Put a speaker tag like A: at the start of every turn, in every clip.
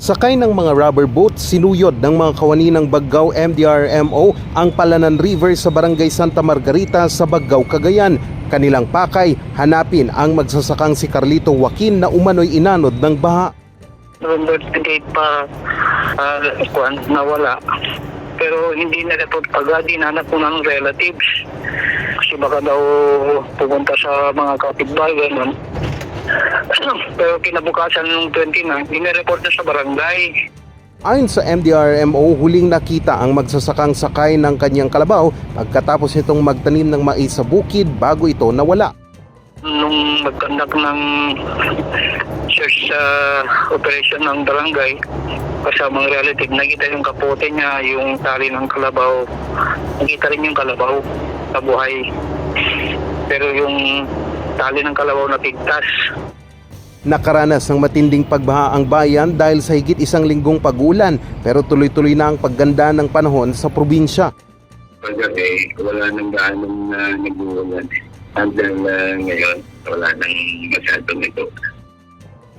A: Sakay ng mga rubber boat, sinuyod ng mga kawani ng Baggao MDRMO ang Palanan River sa Barangay Santa Margarita sa Baggao, Cagayan. Kanilang pakay, hanapin ang magsasakang si Carlito Joaquin na umano'y inanod ng baha.
B: investigate pa uh, nawala pero hindi na dapat agad dinanap ko ng relatives kasi baka daw pupunta sa mga kapitbahay ganun pero kinabukasan nung 29 dinireport na sa barangay.
A: Ayon sa MDRMO, huling nakita ang magsasakang sakay ng kanyang kalabaw pagkatapos itong magtanim ng mais sa bukid bago ito nawala.
B: nung nagkandak ng search sa operation ng barangay kasamang relative nakita yung kapote niya yung tali ng kalabaw. Nakita rin yung kalabaw sa buhay. Pero yung tali ng kalabaw napigtas
A: Nakaranas ng matinding pagbaha ang bayan dahil sa higit isang linggong pagulan pero tuloy-tuloy na ang pagganda ng panahon sa probinsya.
C: Paggabi, wala nang gaanong na nag-uulan. Hanggang na ngayon, wala nang masyadong nito.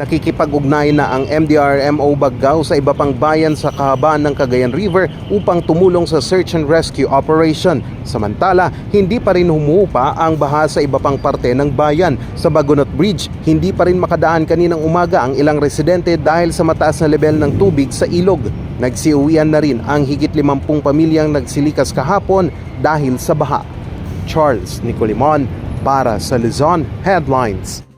A: Nakikipag-ugnay na ang MDRMO Baggao sa iba pang bayan sa kahabaan ng Cagayan River upang tumulong sa search and rescue operation. Samantala, hindi pa rin humupa ang baha sa iba pang parte ng bayan. Sa Bagunot Bridge, hindi pa rin makadaan kaninang umaga ang ilang residente dahil sa mataas na level ng tubig sa ilog. Nagsiuwian na rin ang higit 50 pamilyang nagsilikas kahapon dahil sa baha. Charles Nicolimon para sa Luzon Headlines.